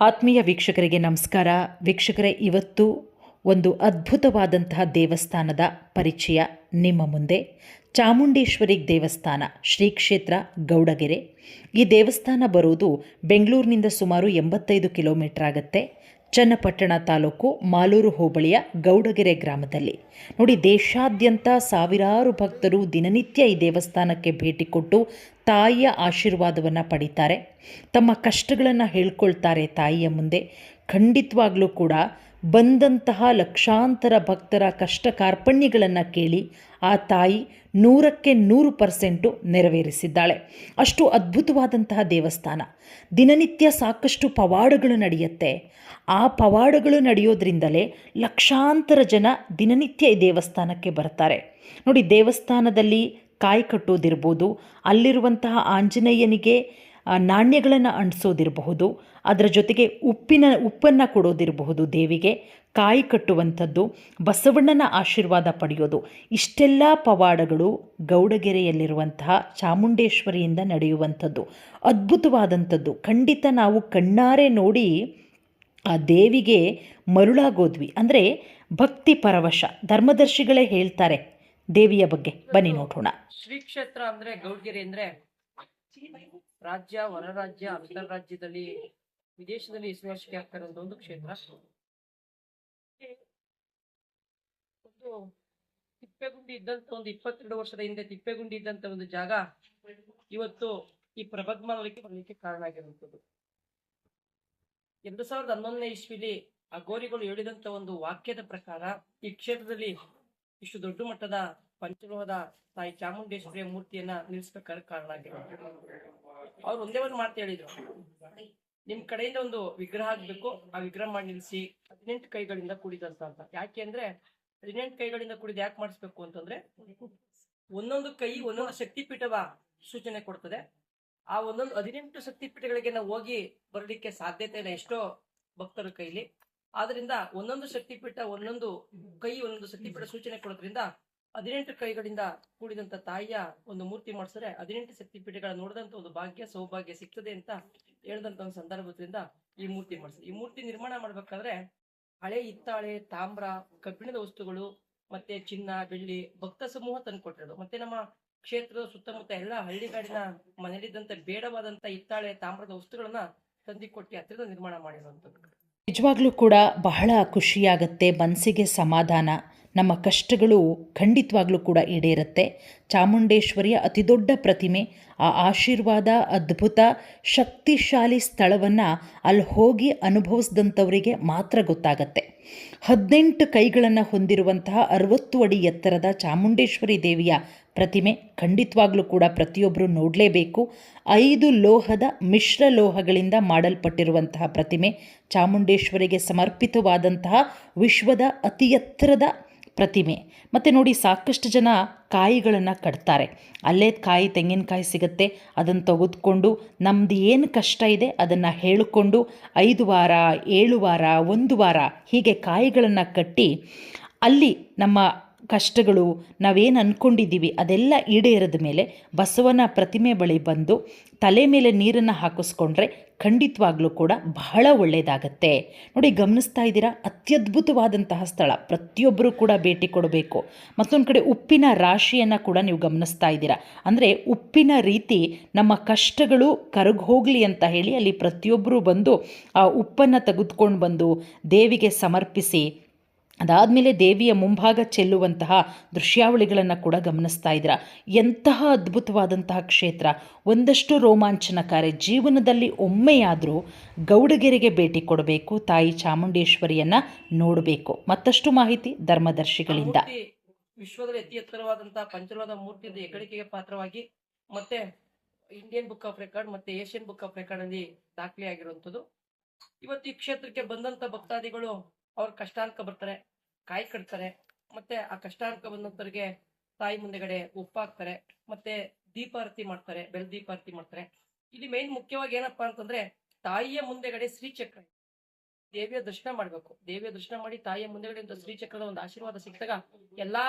ಆತ್ಮೀಯ ವೀಕ್ಷಕರಿಗೆ ನಮಸ್ಕಾರ. ವೀಕ್ಷಕರೇ, ಇವತ್ತು ಒಂದು ಅದ್ಭುತವಾದಂತಹ ದೇವಸ್ಥಾನದ ಪರಿಚಯ. ನಿಮ್ಮ ಮುಂದೆ ಚಾಮುಂಡೇಶ್ವರಿ ದೇವಸ್ಥಾನ ಶ್ರೀ ಕ್ಷೇತ್ರ ಗೌಡಗೆರೆ. ಈ ದೇವಸ್ಥಾನ ಬರುವುದು ಬೆಂಗಳೂರಿನಿಂದ ಸುಮಾರು ಎಂಬತ್ತೈದು ಕಿಲೋಮೀಟರ್ ಆಗುತ್ತೆ. ಚನ್ನಪಟ್ಟಣ ತಾಲೂಕು ಮಾಲೂರು ಹೋಬಳಿಯ ಗೌಡಗೆರೆ ಗ್ರಾಮದಲ್ಲಿ. ನೋಡಿ, ದೇಶಾದ್ಯಂತ ಸಾವಿರಾರು ಭಕ್ತರು ದಿನನಿತ್ಯ ಈ ದೇವಸ್ಥಾನಕ್ಕೆ ಭೇಟಿ ಕೊಟ್ಟು ತಾಯಿಯ ಆಶೀರ್ವಾದವನ್ನು ಪಡಿತಾರೆ. ತಮ್ಮ ಕಷ್ಟಗಳನ್ನು ಹೇಳ್ಕೊಳ್ತಾರೆ ತಾಯಿಯ ಮುಂದೆ. ಖಂಡಿತವಾಗ್ಲೂ ಕೂಡ ಬಂದಂತಹ ಲಕ್ಷಾಂತರ ಭಕ್ತರ ಕಷ್ಟ ಕಾರ್ಪಣ್ಯಗಳನ್ನು ಕೇಳಿ ಆ ತಾಯಿ ನೂರಕ್ಕೆ ನೂರು ಪರ್ಸೆಂಟು ನೆರವೇರಿಸಿದ್ದಾಳೆ. ಅಷ್ಟು ಅದ್ಭುತವಾದಂತಹ ದೇವಸ್ಥಾನ. ದಿನನಿತ್ಯ ಸಾಕಷ್ಟು ಪವಾಡಗಳು ನಡೆಯುತ್ತೆ. ಆ ಪವಾಡಗಳು ನಡೆಯೋದ್ರಿಂದಲೇ ಲಕ್ಷಾಂತರ ಜನ ದಿನನಿತ್ಯ ಈ ದೇವಸ್ಥಾನಕ್ಕೆ ಬರ್ತಾರೆ. ನೋಡಿ, ದೇವಸ್ಥಾನದಲ್ಲಿ ಕಾಯಿ ಕಟ್ಟೋದಿರ್ಬೋದು, ಅಲ್ಲಿರುವಂತಹ ಆಂಜನೇಯನಿಗೆ ನಾಣ್ಯಗಳನ್ನು ಅಂಟಿಸೋದಿರಬಹುದು, ಅದರ ಜೊತೆಗೆ ಉಪ್ಪಿನ, ಉಪ್ಪನ್ನು ಕೊಡೋದಿರಬಹುದು ದೇವಿಗೆ, ಕಾಯಿ ಕಟ್ಟುವಂಥದ್ದು, ಬಸವಣ್ಣನ ಆಶೀರ್ವಾದ ಪಡೆಯೋದು. ಇಷ್ಟೆಲ್ಲ ಪವಾಡಗಳು ಗೌಡಗೆರೆಯಲ್ಲಿರುವಂತಹ ಚಾಮುಂಡೇಶ್ವರಿಯಿಂದ ನಡೆಯುವಂಥದ್ದು. ಅದ್ಭುತವಾದಂಥದ್ದು. ಖಂಡಿತ ನಾವು ಕಣ್ಣಾರೆ ನೋಡಿ ಆ ದೇವಿಗೆ ಮರುಳಾಗೋದ್ವಿ. ಅಂದರೆ ಭಕ್ತಿ ಪರವಶ. ಧರ್ಮದರ್ಶಿಗಳೇ ಹೇಳ್ತಾರೆ ದೇವಿಯ ಬಗ್ಗೆ. ಬನ್ನಿ ನೋಡೋಣ. ಶ್ರೀ ಕ್ಷೇತ್ರ ಅಂದ್ರೆ ಗೌಡ್ಗೆರೆ ಅಂದ್ರೆ ರಾಜ್ಯ ಹೊರ ರಾಜ್ಯ ಅಂತರ್ ರಾಜ್ಯದಲ್ಲಿ ವಿದೇಶದಲ್ಲಿ ಹೆಸರುವಾಸಿಗೆ ಆಗ್ತಾರಂತ ಒಂದು ಕ್ಷೇತ್ರ. ಒಂದು ತಿಪ್ಪೆಗುಂಡಿ ಇದ್ದಂತ ಒಂದು ಇಪ್ಪತ್ತೆರಡು ವರ್ಷದ ಹಿಂದೆ ತಿಪ್ಪೆಗುಂಡಿ ಇದ್ದಂತ ಒಂದು ಜಾಗ ಇವತ್ತು ಈ ಪ್ರಭಗ್ಮಲಕ್ಕೆ ಬರಲಿಕ್ಕೆ ಕಾರಣ ಆಗಿರುವಂಥದ್ದು. ಎರಡು ಸಾವಿರದ ಹನ್ನೊಂದನೇ ಇಸ್ವಿಲಿ ಆ ಗೋರಿಗಳು ಹೇಳಿದಂತ ಒಂದು ವಾಕ್ಯದ ಪ್ರಕಾರ ಈ ಕ್ಷೇತ್ರದಲ್ಲಿ ಇಷ್ಟು ದೊಡ್ಡ ಮಟ್ಟದ ಪಂಚಲೋಹದ ತಾಯಿ ಚಾಮುಂಡೇಶ್ವರಿಯ ಮೂರ್ತಿಯನ್ನ ನಿಲ್ಲಿಸ್ಬೇಕಾದ ಕಾರಣ ಆಗಿದೆ. ಅವ್ರು ಒಂದೇ ಒಂದು ಮಾತು ಹೇಳಿದ್ರು. ನಿಮ್ ಕಡೆಯಿಂದ ಒಂದು ವಿಗ್ರಹ ಆಗ್ಬೇಕು ಆ ವಿಗ್ರಹ ಮಾಡಿ ನಿಲ್ಲಿಸಿ ಹದಿನೆಂಟು ಕೈಗಳಿಂದ ಕೂಡಿದಂತ ಅಂತ. ಯಾಕೆ ಅಂದ್ರೆ ಹದಿನೆಂಟು ಕೈಗಳಿಂದ ಕೂಡಿದ ಯಾಕೆ ಮಾಡಿಸ್ಬೇಕು ಅಂತಂದ್ರೆ ಒಂದೊಂದು ಕೈ ಒಂದೊಂದು ಶಕ್ತಿಪೀಠವ ಸೂಚನೆ ಕೊಡ್ತದೆ. ಆ ಒಂದೊಂದು ಹದಿನೆಂಟು ಶಕ್ತಿಪೀಠಗಳಿಗೆ ನಾವು ಹೋಗಿ ಬರಲಿಕ್ಕೆ ಸಾಧ್ಯತೆ ಇಲ್ಲ ಎಷ್ಟೋ ಭಕ್ತರ ಕೈಲಿ. ಆದ್ರಿಂದ ಒಂದೊಂದು ಶಕ್ತಿಪೀಠ ಒಂದೊಂದು ಕೈ, ಒಂದೊಂದು ಶಕ್ತಿಪೀಠ ಸೂಚನೆ ಕೊಡೋದ್ರಿಂದ ಹದಿನೆಂಟು ಕೈಗಳಿಂದ ಕೂಡಿದಂತ ತಾಯಿಯ ಒಂದು ಮೂರ್ತಿ ಮಾಡಿಸಿದ್ರೆ ಹದಿನೆಂಟು ಶಕ್ತಿಪೀಠಗಳ ನೋಡಿದಂತ ಒಂದು ಭಾಗ್ಯ, ಸೌಭಾಗ್ಯ ಸಿಗ್ತದೆ ಅಂತ ಹೇಳಿದಂತ ಒಂದು ಸಂದರ್ಭದಿಂದ ಈ ಮೂರ್ತಿ ಮಾಡಿಸಿದ್ರು. ಈ ಮೂರ್ತಿ ನಿರ್ಮಾಣ ಮಾಡ್ಬೇಕಾದ್ರೆ ಹಳೆ, ಹಿತ್ತಾಳೆ, ತಾಮ್ರ, ಕಬ್ಬಿಣದ ವಸ್ತುಗಳು ಮತ್ತೆ ಚಿನ್ನ, ಬೆಳ್ಳಿ, ಭಕ್ತ ಸಮೂಹ ತಂದ್ಕೊಟ್ಟಿರೋದು ಮತ್ತೆ ನಮ್ಮ ಕ್ಷೇತ್ರದ ಸುತ್ತಮುತ್ತ ಎಲ್ಲ ಹಳ್ಳಿಗಾಡಿನ ಮನೆಯಲ್ಲಿದ್ದಂತ ಬೇಡವಾದಂತ ಹಿತ್ತಾಳೆ, ತಾಮ್ರದ ವಸ್ತುಗಳನ್ನ ತಂದಿಕೊಟ್ಟಿ ಹತ್ತಿರದ ನಿರ್ಮಾಣ ಮಾಡಿರುವಂತದ್ದು. ನಿಜವಾಗ್ಲೂ ಕೂಡ ಬಹಳ ಖುಷಿಯಾಗತ್ತೆ ಮನಸ್ಸಿಗೆ ಸಮಾಧಾನ. ನಮ್ಮ ಕಷ್ಟಗಳು ಖಂಡಿತವಾಗ್ಲೂ ಕೂಡ ಈಡೇರುತ್ತೆ. ಚಾಮುಂಡೇಶ್ವರಿಯ ಅತಿದೊಡ್ಡ ಪ್ರತಿಮೆ, ಆ ಆಶೀರ್ವಾದ, ಅದ್ಭುತ, ಶಕ್ತಿಶಾಲಿ ಸ್ಥಳವನ್ನು ಅಲ್ಲಿ ಹೋಗಿ ಅನುಭವಿಸಿದಂಥವರಿಗೆ ಮಾತ್ರ ಗೊತ್ತಾಗತ್ತೆ. ಹದಿನೆಂಟು ಕೈಗಳನ್ನು ಹೊಂದಿರುವಂತಹ ಅರವತ್ತು ಅಡಿ ಎತ್ತರದ ಚಾಮುಂಡೇಶ್ವರಿ ದೇವಿಯ ಪ್ರತಿಮೆ ಖಂಡಿತವಾಗ್ಲೂ ಕೂಡ ಪ್ರತಿಯೊಬ್ಬರು ನೋಡಲೇಬೇಕು. ಐದು ಲೋಹದ ಮಿಶ್ರ ಲೋಹಗಳಿಂದ ಮಾಡಲ್ಪಟ್ಟಿರುವಂತಹ ಪ್ರತಿಮೆ, ಚಾಮುಂಡೇಶ್ವರಿಗೆ ಸಮರ್ಪಿತವಾದಂತಹ ವಿಶ್ವದ ಅತಿ ಎತ್ತರದ ಪ್ರತಿಮೆ. ಮತ್ತು ನೋಡಿ ಸಾಕಷ್ಟು ಜನ ಕಾಯಿಗಳನ್ನು ಕಟ್ತಾರೆ. ಅಲ್ಲೇ ಕಾಯಿ ತೆಂಗಿನಕಾಯಿ ಸಿಗುತ್ತೆ. ಅದನ್ನು ತೆಗೆದುಕೊಂಡು ನಮ್ಮದು ಏನು ಕಷ್ಟ ಇದೆ ಅದನ್ನು ಹೇಳಿಕೊಂಡು ಐದು ವಾರ, ಏಳು ವಾರ, ಒಂದು ವಾರ ಹೀಗೆ ಕಾಯಿಗಳನ್ನು ಕಟ್ಟಿ ಅಲ್ಲಿ ನಮ್ಮ ಕಷ್ಟಗಳು ನಾವೇನು ಅಂದ್ಕೊಂಡಿದ್ದೀವಿ ಅದೆಲ್ಲ ಈಡೇರದ ಮೇಲೆ ಬಸವನ ಪ್ರತಿಮೆ ಬಳಿ ಬಂದು ತಲೆ ಮೇಲೆ ನೀರನ್ನು ಹಾಕಿಸ್ಕೊಂಡ್ರೆ ಖಂಡಿತವಾಗ್ಲೂ ಕೂಡ ಬಹಳ ಒಳ್ಳೆಯದಾಗತ್ತೆ ನೋಡಿ, ಗಮನಿಸ್ತಾ ಇದ್ದೀರಾ? ಅತ್ಯದ್ಭುತವಾದಂತಹ ಸ್ಥಳ. ಪ್ರತಿಯೊಬ್ಬರೂ ಕೂಡ ಭೇಟಿ ಕೊಡಬೇಕು. ಮತ್ತೊಂದು ಕಡೆ ಉಪ್ಪಿನ ರಾಶಿಯನ್ನು ಕೂಡ ನೀವು ಗಮನಿಸ್ತಾ ಇದ್ದೀರಾ? ಅಂದರೆ ಉಪ್ಪಿನ ರೀತಿ ನಮ್ಮ ಕಷ್ಟಗಳು ಕರಗಿ ಹೋಗಲಿ ಅಂತ ಹೇಳಿ ಅಲ್ಲಿ ಪ್ರತಿಯೊಬ್ಬರೂ ಬಂದು ಆ ಉಪ್ಪನ್ನು ತೆಗೆದುಕೊಂಡು ಬಂದು ದೇವಿಗೆ ಸಮರ್ಪಿಸಿ ಅದಾದಮೇಲೆ ದೇವಿಯ ಮುಂಭಾಗ ಚೆಲ್ಲುವಂತಹ ದೃಶ್ಯಾವಳಿಗಳನ್ನು ಕೂಡ ಗಮನಿಸ್ತಾ ಇದ್ರ ಎಂತಹ ಅದ್ಭುತವಾದಂತಹ ಕ್ಷೇತ್ರ. ಒಂದಷ್ಟು ರೋಮಾಂಚನಕಾರಿ ಜೀವನದಲ್ಲಿ ಒಮ್ಮೆಯಾದರೂ ಗೌಡಗೆರೆಗೆ ಭೇಟಿ ಕೊಡಬೇಕು, ತಾಯಿ ಚಾಮುಂಡೇಶ್ವರಿಯನ್ನು ನೋಡಬೇಕು. ಮತ್ತಷ್ಟು ಮಾಹಿತಿ ಧರ್ಮದರ್ಶಿಗಳಿಂದ. ವಿಶ್ವದಲ್ಲಿ ಅತಿ ಎತ್ತರವಾದಂತಹ ಪಂಚಲೋಹದ ಮೂರ್ತಿಯಿಂದ ಹೆಗ್ಗಳಿಕೆಗೆ ಪಾತ್ರವಾಗಿ ಮತ್ತೆ ಇಂಡಿಯನ್ ಬುಕ್ ಆಫ್ ರೆಕಾರ್ಡ್ ಮತ್ತೆ ಏಷ್ಯನ್ ಬುಕ್ ಆಫ್ ರೆಕಾರ್ಡ್ ಅಲ್ಲಿ ದಾಖಲೆ ಇವತ್ತು ಈ ಕ್ಷೇತ್ರಕ್ಕೆ ಬಂದಂತ ಭಕ್ತಾದಿಗಳು ಅವ್ರ ಕಷ್ಟಾರ್ಕ ಬರ್ತಾರೆ, ಕಾಯಿ ಕಟ್ತಾರೆ, ಮತ್ತೆ ಆ ಕಷ್ಟಾರ್ಕ ಬಂದಂತವ್ರಿಗೆ ತಾಯಿ ಮುಂದೆಗಡೆ ಉಪ್ಪಾಕ್ತಾರೆ ಮತ್ತೆ ದೀಪಾರತಿ ಮಾಡ್ತಾರೆ ಬೆಲ್ ದೀಪಾರತಿ ಮಾಡ್ತಾರೆ. ಇಲ್ಲಿ ಮೇನ್ ಮುಖ್ಯವಾಗಿ ಏನಪ್ಪಾ ಅಂತಂದ್ರೆ ತಾಯಿಯ ಮುಂದೆಗಡೆ ಶ್ರೀಚಕ್ರ ಇದೆ. ದೇವಿಯ ದರ್ಶನ ಮಾಡ್ಬೇಕು. ದೇವಿಯ ದರ್ಶನ ಮಾಡಿ ತಾಯಿಯ ಮುಂದೆಗಡೆ ಒಂದು ಶ್ರೀಚಕ್ರದ ಒಂದು ಆಶೀರ್ವಾದ ಸಿಕ್ಕಾಗ ಎಲ್ಲಾ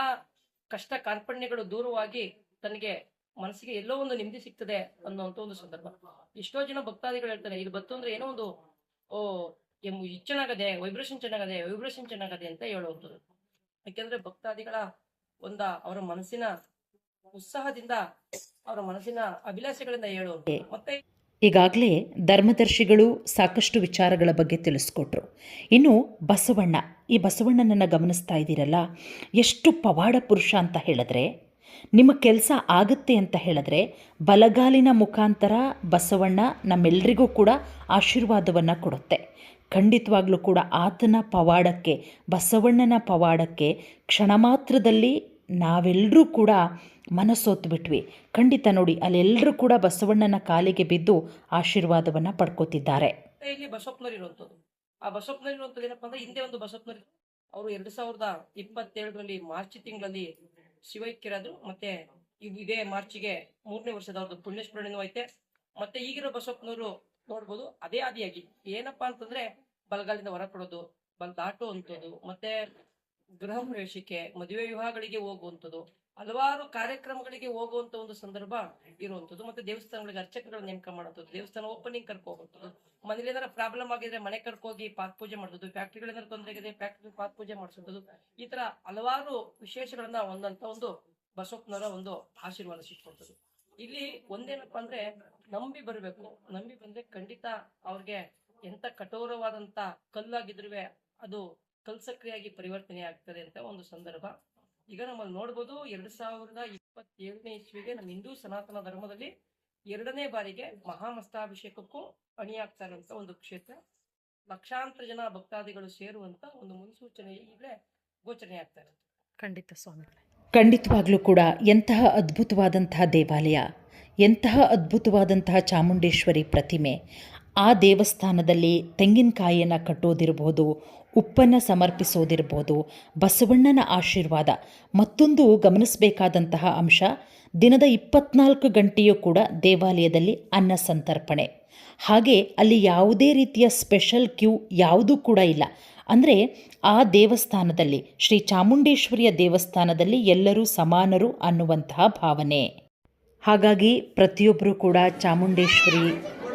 ಕಷ್ಟ ಕಾರ್ಪಣ್ಯಗಳು ದೂರವಾಗಿ ತನಗೆ ಮನಸ್ಸಿಗೆ ಎಲ್ಲೋ ಒಂದು ನೆಮ್ಮದಿ ಸಿಗ್ತದೆ ಅನ್ನುವಂತ ಒಂದು ಸಂದರ್ಭ. ಎಷ್ಟೋ ಜನ ಭಕ್ತಾದಿಗಳು ಹೇಳ್ತಾರೆ, ಇಲ್ಲಿ ಬತ್ತು ಅಂದ್ರೆ ಏನೋ ಒಂದು, ಓ ಇದು ಚೆನ್ನಾಗದೆ ವೈಬ್ರೇಷನ್ ಚೆನ್ನಾಗದೆ ವೈಬ್ರೇಷನ್ ಚೆನ್ನಾಗದೆ ಅಂತ ಹೇಳುವಂಥದ್ದು ಯಾಕೆಂದ್ರೆ ಭಕ್ತಾದಿಗಳ ಒಂದ ಅವರ ಮನಸ್ಸಿನ ಉತ್ಸಾಹದಿಂದ ಅವರ ಮನಸ್ಸಿನ ಅಭಿಲಾಷೆಗಳಿಂದ ಹೇಳುವಂತೆ ಮತ್ತೆ ಈಗಾಗಲೇ ಧರ್ಮದರ್ಶಿಗಳು ಸಾಕಷ್ಟು ವಿಚಾರಗಳ ಬಗ್ಗೆ ತಿಳಿಸ್ಕೊಟ್ರು. ಇನ್ನು ಬಸವಣ್ಣ ಈ ಬಸವಣ್ಣನನ್ನು ಗಮನಿಸ್ತಾ ಇದ್ದೀರಲ್ಲ? ಎಷ್ಟು ಪವಾಡ ಪುರುಷ ಅಂತ ಹೇಳಿದ್ರೆ ನಿಮ್ಮ ಕೆಲಸ ಆಗುತ್ತೆ ಅಂತ ಹೇಳಿದ್ರೆ ಬಲಗಾಲಿನ ಮುಖಾಂತರ ಬಸವಣ್ಣ ನಮ್ಮೆಲ್ಲರಿಗೂ ಕೂಡ ಆಶೀರ್ವಾದವನ್ನು ಕೊಡುತ್ತೆ. ಖಂಡಿತವಾಗ್ಲೂ ಕೂಡ ಆತನ ಪವಾಡಕ್ಕೆ, ಬಸವಣ್ಣನ ಪವಾಡಕ್ಕೆ ಕ್ಷಣ ಮಾತ್ರದಲ್ಲಿ ನಾವೆಲ್ಲರೂ ಕೂಡ ಮನಸ್ಸೋತು ಬಿಟ್ವಿ. ಖಂಡಿತ ನೋಡಿ ಅಲ್ಲೆಲ್ಲರೂ ಕೂಡ ಬಸವಣ್ಣನ ಕಾಲಿಗೆ ಬಿದ್ದು ಆಶೀರ್ವಾದವನ್ನು ಪಡ್ಕೋತಿದ್ದಾರೆ. ಇಲ್ಲಿ ಆ ಬಸವಪ್ಪನವ್ರು ಏನಪ್ಪ ಅಂದ್ರೆ ಹಿಂದೆ ಒಂದು ಬಸವಪ್ಪನವ್ರು ಅವರು ಎರಡು ಸಾವಿರದ ಇಪ್ಪತ್ತೇಳರಲ್ಲಿ ಮಾರ್ಚ್ ತಿಂಗಳಲ್ಲಿ ಶಿವೈಕ್ಯರಾದ್ರು ಮತ್ತೆ ಇದೇ ಮಾರ್ಚಿಗೆ ಮೂರನೇ ವರ್ಷದ ಅವ್ರದ್ದು ಪುಣ್ಯಸ್ಮರಣೆನೂ ಐತೆ. ಮತ್ತೆ ಈಗಿರೋ ಬಸವಪ್ಪನವರು ನೋಡ್ಬೋದು. ಅದೇ ಆದಿಯಾಗಿ ಏನಪ್ಪಾ ಅಂತಂದ್ರೆ ಬಲಗಾಲಿಂದ ಹೊರ ಕೊಡೋದು ಬಲ್ ದಾಟು ಅಂತದ್ದು ಮತ್ತೆ ಗೃಹ ಪ್ರವೇಶಕ್ಕೆ, ಮದುವೆ ವಿವಾಹಗಳಿಗೆ ಹೋಗುವಂಥದ್ದು, ಹಲವಾರು ಕಾರ್ಯಕ್ರಮಗಳಿಗೆ ಹೋಗುವಂತ ಒಂದು ಸಂದರ್ಭ ಇರುವಂತದ್ದು ಮತ್ತೆ ದೇವಸ್ಥಾನಗಳಿಗೆ ಅರ್ಚಕಗಳ ನೇಮಕ ಮಾಡುವಂಥದ್ದು, ದೇವಸ್ಥಾನ ಓಪನಿಂಗ್ ಹೋಗುವಂಥದ್ದು ಮನೇಲಿ ಏನಾರ ಪ್ರಾಬ್ಲಮ್ ಆಗಿದ್ರೆ ಮನೆ ಕರ್ಕೋಗಿ ಪಾತ್ ಪೂಜೆ ಮಾಡೋದು ಫ್ಯಾಕ್ಟ್ರಿಗಳ ಏನಾದ್ರು ತೊಂದರೆ ಆಗಿದೆ ಫ್ಯಾಕ್ಟ್ರಿ ಪಾತ್ ಪೂಜೆ ಮಾಡಿಸೋದು ಈ ತರ ಹಲವಾರು ವಿಶೇಷಗಳನ್ನ ಹೊಂದಂತ ಒಂದು ಬಸವಪ್ಪನವರ ಒಂದು ಆಶೀರ್ವಾದ ಸಿಕ್ಕುವಂಥದ್ದು ಇಲ್ಲಿ ಒಂದೇನಪ್ಪ ಅಂದ್ರೆ ನಂಬಿ ಬರಬೇಕು. ನಂಬಿ ಬಂದ್ರೆ ಖಂಡಿತ ಅವ್ರಿಗೆ ಎಂತ ಕಠೋರವಾದಂತ ಕಲ್ಲಾಗಿದ್ರು ಅದು ಕಲ್ಸಕ್ರಿಯಾಗಿ ಪರಿವರ್ತನೆ ಆಗ್ತದೆ ಅಂತ ಒಂದು ಸಂದರ್ಭ. ಈಗ ನಮ್ಮಲ್ಲಿ ನೋಡ್ಬೋದು ಎರಡ್ ಸಾವಿರದ ಇಪ್ಪತ್ತೇಳನೇ ಇಸ್ವಿಗೆ ನಮ್ಮ ಹಿಂದೂ ಸನಾತನ ಧರ್ಮದಲ್ಲಿ ಎರಡನೇ ಬಾರಿಗೆ ಮಹಾಮಸ್ತಾಭಿಷೇಕಕ್ಕೂ ಅಣಿಯಾಗ್ತಾ ಇರುವಂತ ಒಂದು ಕ್ಷೇತ್ರ. ಲಕ್ಷಾಂತರ ಜನ ಭಕ್ತಾದಿಗಳು ಸೇರುವಂತ ಒಂದು ಮುನ್ಸೂಚನೆ ಈಗಲೇ ಗೋಚರಣೆ ಆಗ್ತಾ ಇರುತ್ತೆ. ಖಂಡಿತ ಸ್ವಾಮಿ ಖಂಡಿತವಾಗ್ಲೂ ಕೂಡ ಎಂತಹ ಅದ್ಭುತವಾದಂತಹ ದೇವಾಲಯ, ಎಂತಹ ಅದ್ಭುತವಾದಂತಹ ಚಾಮುಂಡೇಶ್ವರಿ ಪ್ರತಿಮೆ, ಆ ದೇವಸ್ಥಾನದಲ್ಲಿ ತೆಂಗಿನಕಾಯಿಯನ್ನು ಕಟ್ಟೋದಿರ್ಬೋದು, ಉಪ್ಪನ್ನು ಸಮರ್ಪಿಸೋದಿರ್ಬೋದು, ಬಸವಣ್ಣನ ಆಶೀರ್ವಾದ ಮತ್ತೊಂದು ಗಮನಿಸಬೇಕಾದಂತಹ ಅಂಶ, ದಿನದ ಇಪ್ಪತ್ನಾಲ್ಕು ಗಂಟೆಯೂ ಕೂಡ ದೇವಾಲಯದಲ್ಲಿ ಅನ್ನ ಸಂತರ್ಪಣೆ. ಹಾಗೆ ಅಲ್ಲಿ ಯಾವುದೇ ರೀತಿಯ ಸ್ಪೆಷಲ್ ಕ್ಯೂ ಯಾವುದೂ ಕೂಡ ಇಲ್ಲ. ಅಂದರೆ ಆ ದೇವಸ್ಥಾನದಲ್ಲಿ, ಶ್ರೀ ಚಾಮುಂಡೇಶ್ವರಿಯ ದೇವಸ್ಥಾನದಲ್ಲಿ ಎಲ್ಲರೂ ಸಮಾನರು ಅನ್ನುವಂತಹ ಭಾವನೆ. ಹಾಗಾಗಿ ಪ್ರತಿಯೊಬ್ಬರೂ ಕೂಡ ಚಾಮುಂಡೇಶ್ವರಿ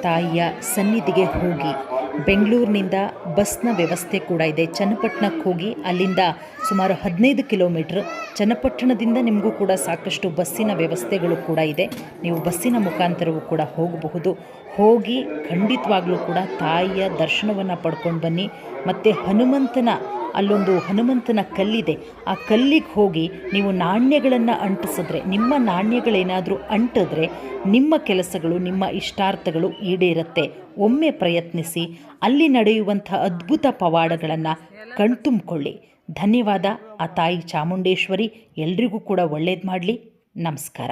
ತಾಯಿಯ ಸನ್ನಿಧಿಗೆ ಹೋಗಿ ಬೆಂಗಳೂರಿನಿಂದ ಬಸ್ನ ವ್ಯವಸ್ಥೆ ಕೂಡ ಇದೆ. ಚನ್ನಪಟ್ಟಣಕ್ಕೆ ಹೋಗಿ ಅಲ್ಲಿಂದ ಸುಮಾರು ಹದಿನೈದು ಕಿಲೋಮೀಟ್ರ್ ಚನ್ನಪಟ್ಟಣದಿಂದ ನಿಮಗೂ ಕೂಡ ಸಾಕಷ್ಟು ಬಸ್ಸಿನ ವ್ಯವಸ್ಥೆಗಳು ಕೂಡ ಇದೆ. ನೀವು ಬಸ್ಸಿನ ಮುಖಾಂತರವೂ ಕೂಡ ಹೋಗಬಹುದು. ಹೋಗಿ ಖಂಡಿತವಾಗ್ಲೂ ಕೂಡ ತಾಯಿಯ ದರ್ಶನವನ್ನು ಪಡ್ಕೊಂಡು ಬನ್ನಿ. ಮತ್ತು ಹನುಮಂತನ ಅಲ್ಲೊಂದು ಹನುಮಂತನ ಕಲ್ಲಿದೆ. ಆ ಕಲ್ಲಿಗೆ ಹೋಗಿ ನೀವು ನಾಣ್ಯಗಳನ್ನು ಅಂಟಿಸಿದ್ರೆ, ನಿಮ್ಮ ನಾಣ್ಯಗಳೇನಾದರೂ ಅಂಟಿದ್ರೆ ನಿಮ್ಮ ಕೆಲಸಗಳು, ನಿಮ್ಮ ಇಷ್ಟಾರ್ಥಗಳು ಈಡೇರುತ್ತೆ. ಒಮ್ಮೆ ಪ್ರಯತ್ನಿಸಿ, ಅಲ್ಲಿ ನಡೆಯುವಂಥ ಅದ್ಭುತ ಪವಾಡಗಳನ್ನು ಕಣ್ತುಂಬಿಕೊಳ್ಳಿ. ಧನ್ಯವಾದ. ಆ ತಾಯಿ ಚಾಮುಂಡೇಶ್ವರಿ ಎಲ್ರಿಗೂ ಕೂಡ ಒಳ್ಳೇದು ಮಾಡಲಿ. ನಮಸ್ಕಾರ.